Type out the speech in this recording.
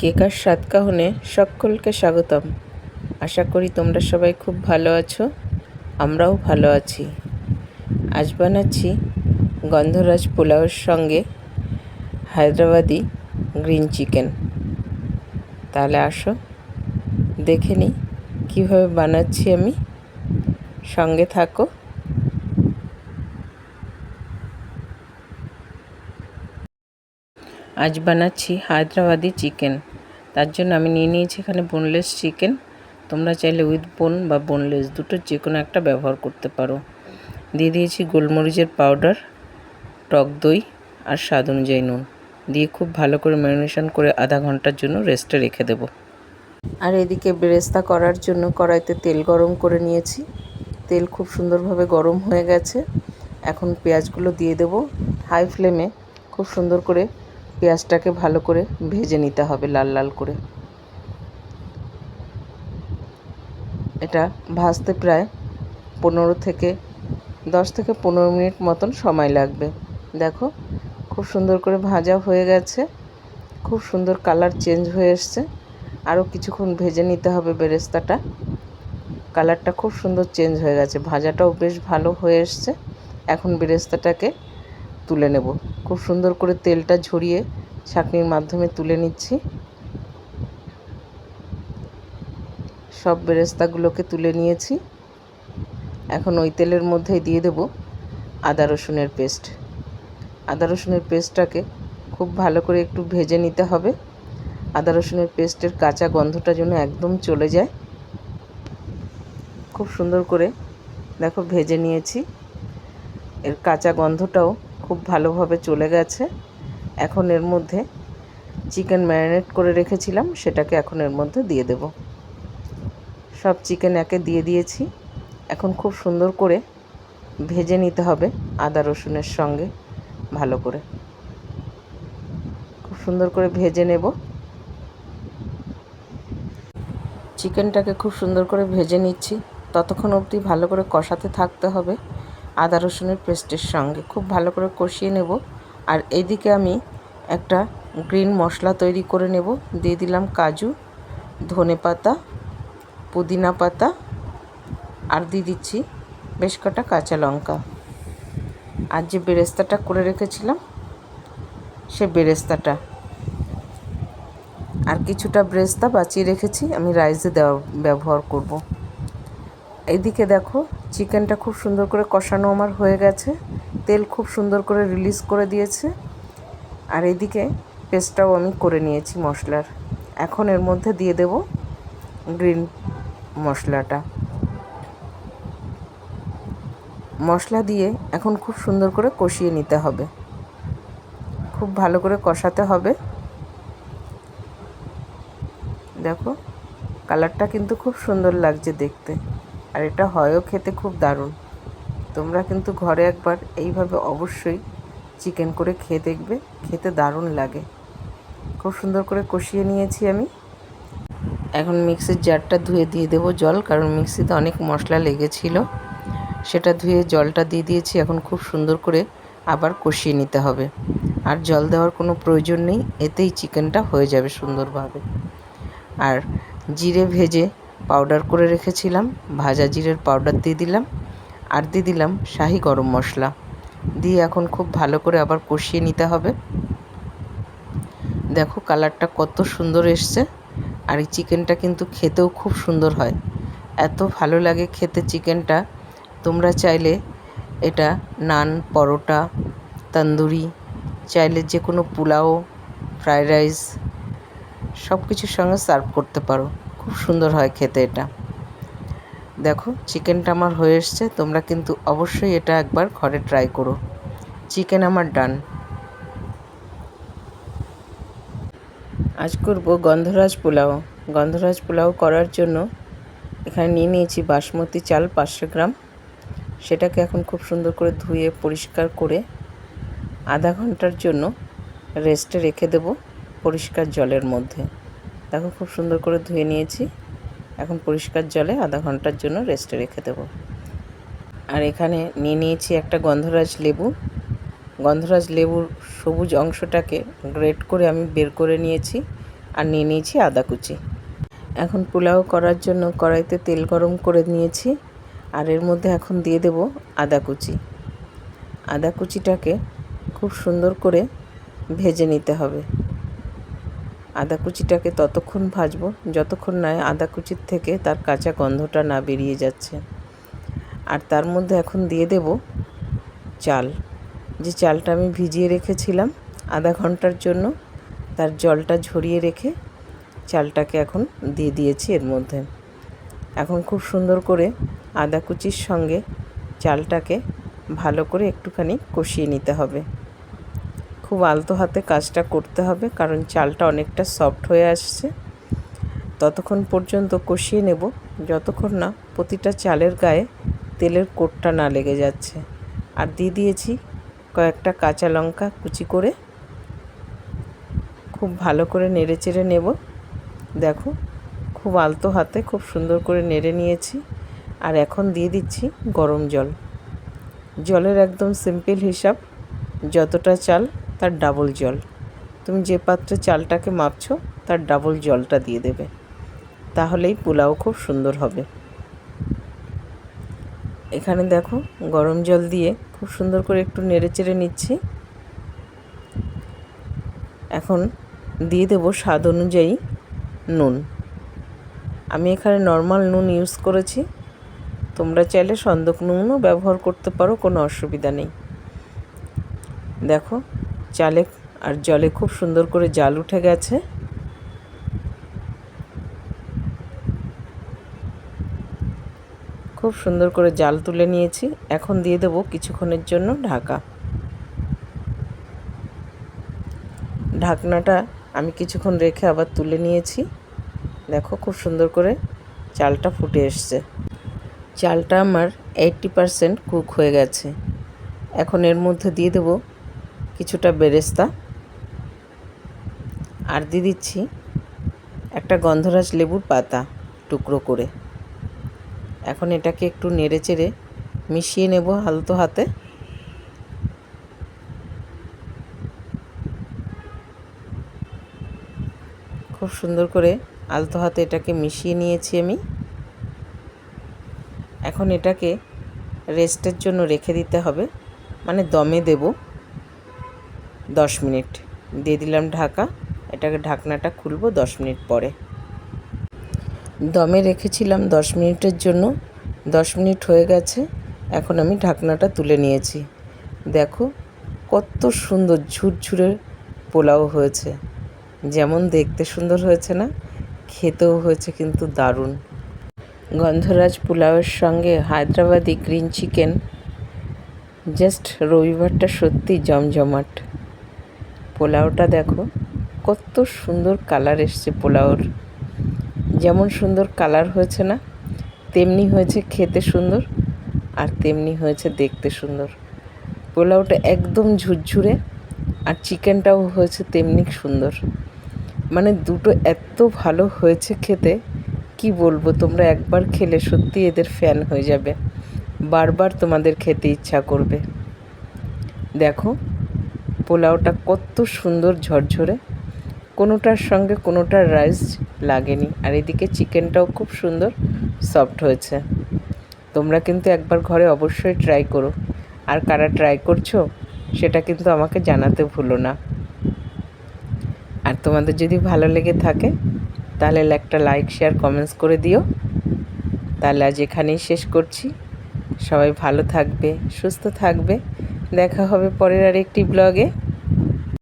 কেকার সাতকাহনে সকলকে স্বাগতম। আশা করি তোমরা সবাই খুব ভালো আছো, আমরাও ভালো আছি। আজ বানাচ্ছি গন্ধরাজ পোলাওয়ের সঙ্গে হায়দ্রাবাদি গ্রিন চিকেন। তাহলে আসো, দেখে নিই কীভাবে বানাচ্ছি আমি। সঙ্গে থাকো। আজ বানাচ্ছি হায়দ্রাবাদি চিকেন। তার জন্য আমি নিয়ে নিয়েছি এখানে বোনলেস চিকেন তোমরা চাইলে উইথ বোন বা বোনলেস দুটো যে কোনো একটা ব্যবহার করতে পারো। দিয়ে দিয়েছি গোলমরিচের পাউডার টক দই আর স্বাদ অনুযায়ী নুন। দিয়ে খুব ভালো করে ম্যারিনেশন করে আধা ঘণ্টার জন্য রেস্টে রেখে দেবো। আর এদিকে বেরেস্তা করার জন্য কড়াইতে তেল গরম করে নিয়েছি। তেল খুব সুন্দরভাবে গরম হয়ে গেছে। এখন পেঁয়াজগুলো দিয়ে দেব। হাই ফ্লেমে খুব সুন্দর করে পেঁয়াজটাকে ভালো করে ভেজে নিতে হবে লাল লাল করে। এটা ভাজতে প্রায় পনেরো থেকে দশ থেকে পনেরো মিনিট মতন সময় লাগবে। দেখো, খুব সুন্দর করে ভাজা হয়ে গেছে। খুব সুন্দর কালার চেঞ্জ হয়ে এসছে। আরও কিছুক্ষণ ভেজে নিতে হবে বেরেস্তাটা। কালারটা খুব সুন্দর চেঞ্জ হয়ে গেছে। ভাজাটাও বেশ ভালো হয়ে এসছে। এখন বেরেস্তাটাকে তুলে নেব। খুব সুন্দর করে তেলটা ঝরিয়ে ছাঁকনির মাধ্যমে তুলে নিচ্ছি। সব বেরেস্তাগুলোকে তুলে নিয়েছি। এখন ওই তেলের মধ্যেই দিয়ে দেব আদা রসুনের পেস্ট। আদা রসুনের পেস্টটাকে খুব ভালো করে একটু ভেজে নিতে হবে। আদা রসুনের পেস্টের কাঁচা গন্ধটা যেন একদম চলে যায়। খুব সুন্দর করে দেখো ভেজে নিয়েছি। এর কাঁচা গন্ধটাও খুব ভালোভাবে চলে গেছে। এখন এর মধ্যে চিকেন ম্যারিনেট করে রেখেছিলাম, সেটাকে এখন এর মধ্যে দিয়ে দেব। সব চিকেন একে দিয়ে দিয়েছি। এখন খুব সুন্দর করে ভেজে নিতে হবে আদা রসুনের সঙ্গে ভালো করে। খুব সুন্দর করে ভেজে নেব। চিকেনটাকে খুব সুন্দর করে ভেজে নিচ্ছি। ততক্ষণ অবধি ভালো করে কষাতে থাকতে হবে। আদা রসুনের পেস্টের সঙ্গে খুব ভালো করে কষিয়ে নেব। আর এদিকে আমি একটা গ্রিন মশলা তৈরি করে নেব। দিয়ে দিলাম কাজু, ধনে পাতা, পুদিনা পাতা, আর দিয়ে দিচ্ছি বেশ কটা কাঁচা লঙ্কা। আর যে বেরেস্তাটা করে রেখেছিলাম, সে বেরেস্তাটা। আর কিছুটা ব্রেস্তা বাঁচিয়ে রেখেছি, আমি রাইসে দেওয়া ব্যবহার করব। এইদিকে দেখো চিকেনটা খুব সুন্দর করে কষানো আমার হয়ে গেছে। তেল খুব সুন্দর করে রিলিজ করে দিয়েছে। আর এদিকে পেস্টটাও আমি করে নিয়েছি মশলার। এখন এর মধ্যে দিয়ে দেব গ্রিন মশলাটা। মশলা দিয়ে এখন খুব সুন্দর করে কষিয়ে নিতে হবে। খুব ভালো করে কষাতে হবে। দেখো কালারটা কিন্তু খুব সুন্দর লাগছে দেখতে। আর এটা হয়ও খেতে খুব দারুণ। তোমরা কিন্তু ঘরে একবার এইভাবে অবশ্যই চিকেন করে খেয়ে দেখবে, খেতে দারুণ লাগে। খুব সুন্দর করে কষিয়ে নিয়েছি আমি। এখন মিক্সির জারটা ধুয়ে দিয়ে দেবো জল, কারণ মিক্সিতে অনেক মশলা লেগেছিল। সেটা ধুয়ে জলটা দিয়ে দিয়েছি, এখন খুব সুন্দর করে আবার কষিয়ে নিতে হবে। আর জল দেওয়ার কোনো প্রয়োজন নেই, এতেই চিকেনটা হয়ে যাবে সুন্দরভাবে। আর জিরে ভেজে পাউডার করে রেখেছিলাম, ভাজা জিরের পাউডার দিয়ে দিলাম, আর দিয়ে দিলাম শাহি গরম মশলা। দিয়ে এখন খুব ভালো করে আবার কষিয়ে নিতে হবে। দেখো কালারটা কত সুন্দর এসছে, আর এই চিকেনটা কিন্তু খেতেও খুব সুন্দর হয়। এত ভালো লাগে খেতে চিকেনটা। তোমরা চাইলে এটা নান, পরোটা, তন্দুরি, চাইলে যে কোনো পোলাও ফ্রায়েড রাইস সব কিছুর সঙ্গে সার্ভ করতে পারো। খুব সুন্দর হয় খেতে এটা। দেখো, চিকেনটা আমার হয়ে এসছে, তোমরা কিন্তু অবশ্যই এটা একবার ঘরে ট্রাই করো। চিকেন আমার ডান আজ করব গন্ধরাজ পোলাও। গন্ধরাজ পোলাও করার জন্য এখানে নিয়ে নিয়েছি বাসমতি চাল পাঁচশো গ্রাম। সেটাকে এখন খুব সুন্দর করে ধুয়ে পরিষ্কার করে আধা ঘণ্টার জন্য রেস্টে রেখে দেব পরিষ্কার জলের মধ্যে। দেখো খুব সুন্দর করে ধুয়ে নিয়েছি। এখন পরিষ্কার জলে আধা ঘণ্টার জন্য রেস্টে রেখে দেবো। আর এখানে নিয়ে নিয়েছি একটা গন্ধরাজ লেবু। গন্ধরাজ লেবুর সবুজ অংশটাকে গ্রেট করে আমি বের করে নিয়েছি আর নিয়ে নিয়েছি আদা কুচি। এখন পোলাও করার জন্য কড়াইতে তেল গরম করে নিয়েছি আর এর মধ্যে এখন দিয়ে দেব আদা কুচি। আদা কুচিটাকে খুব সুন্দর করে ভেজে নিতে হবে। আদা কুচিটাকে ততক্ষণ ভাজবো, যতক্ষণ না আদা কুচির থেকে তার কাঁচা গন্ধটা না বেরিয়ে যাচ্ছে। আর তার মধ্যে এখন দিয়ে দেব চাল। যে চালটা আমি ভিজিয়ে রেখেছিলাম আধা ঘণ্টার জন্য, তার জলটা ঝরিয়ে রেখে চালটাকে এখন দিয়ে দিয়েছি এর মধ্যে। এখন খুব সুন্দর করে আদা কুচির সঙ্গে চালটাকে ভালো করে একটুখানি কষিয়ে নিতে হবে। খুব আলতো হাতে কাজটা করতে হবে, কারণ চালটা অনেকটা সফট হয়ে আসছে। ততক্ষণ পর্যন্ত কষিয়ে নেব। যতক্ষণ না প্রতিটা চালের গায়ে তেলের কোটটা না লেগে যাচ্ছে। আর দিয়ে দিয়েছি কয়েকটা কাঁচা লঙ্কা কুচি করে। খুব ভালো করে নেড়ে চেড়ে নেব। দেখো, খুব আলতো হাতে খুব সুন্দর করে নেড়ে নিয়েছি। আর এখন দিয়ে দিচ্ছি গরম জল। জলের একদম সিম্পল হিসাব, যতটা চাল তার ডাবল জল। তুমি যে পাত্রে চালটাকে মাপছো, তার ডাবল জলটা দিয়ে দেবে। তাহলেই পোলাও খুব সুন্দর হবে। এখানে দেখো, গরম জল দিয়ে খুব সুন্দর করে একটু নেড়ে চেড়ে নিচ্ছি। এখন দিয়ে দেব স্বাদ অনুযায়ী নুন। আমি এখানে নর্মাল নুন ইউজ করেছি। তোমরা চাইলে সন্দক নুনও ব্যবহার করতে পারো, কোনো অসুবিধা নেই। দেখো চালে আর জলে খুব সুন্দর করে জাল উঠে গেছে। খুব সুন্দর করে জাল তুলে নিয়েছি। এখন দিয়ে দেবো কিছুক্ষণের জন্য ঢাকা। ঢাকনাটা আমি কিছুক্ষণ রেখে আবার তুলে নিয়েছি। দেখো খুব সুন্দর করে চালটা ফুটে এসছে। চালটা আমার এইটটি পারসেন্ট কুক হয়ে গেছে। এখন এর মধ্যে দিয়ে দেবো কিছুটা বেরেস্তা। আর দিয়ে দিচ্ছি একটা গন্ধরাজ লেবুর পাতা টুকরো করে। এখন এটাকে একটু নেড়ে চেড়ে মিশিয়ে নেব আলতো হাতে। খুব সুন্দর করে আলতো হাতে এটাকে মিশিয়ে নিয়েছি আমি। এখন এটাকে রেস্টের জন্য রেখে দিতে হবে মানে দমে দেব। দশ মিনিট। দিয়ে দিলাম ঢাকা। এটাকে ঢাকনাটা খুলবো দশ মিনিট পরে। দমে রেখেছিলাম দশ মিনিটের জন্য। দশ মিনিট হয়ে গেছে। এখন আমি ঢাকনাটা তুলে নিয়েছি। দেখো কত সুন্দর ঝুরঝুরে পোলাও হয়েছে। যেমন দেখতে সুন্দর হয়েছে না, খেতেও হয়েছে কিন্তু দারুণ। গন্ধরাজ পোলাওয়ের সঙ্গে হায়দ্রাবাদি গ্রিন চিকেন। জাস্ট রবিবারটা সত্যি জমজমাট। পোলাওটা দেখো, কত সুন্দর কালার এসছে পোলাওর। যেমন সুন্দর কালার হয়েছে না, তেমনি হয়েছে খেতে সুন্দর আর তেমনি হয়েছে দেখতে সুন্দর। পোলাওটা একদম ঝুরঝুরে আর চিকেনটাও হয়েছে তেমনি সুন্দর। মানে দুটো এত ভালো হয়েছে খেতে, কি বলব তোমরা একবার খেলে সত্যি এদের ফ্যান হয়ে যাবে। বারবার তোমাদের খেতে ইচ্ছা করবে। দেখো পোলাওটা কত সুন্দর ঝরঝরে। কোনোটার সঙ্গে কোনোটার রাইস লাগেনি। আর এদিকে চিকেনটাও খুব সুন্দর সফট হয়েছে। তোমরা কিন্তু একবার ঘরে অবশ্যই ট্রাই করো। আর কারা ট্রাই করছ, সেটা কিন্তু আমাকে জানাতে ভুলো না। আর তোমাদের যদি ভালো লেগে থাকে, তাহলে একটা লাইক শেয়ার কমেন্টস করে দিও। তাহলে আজ এখানেই শেষ করছি। সবাই ভালো থাকবে, সুস্থ থাকবে। দেখা হবে পরের আর একটি ব্লগে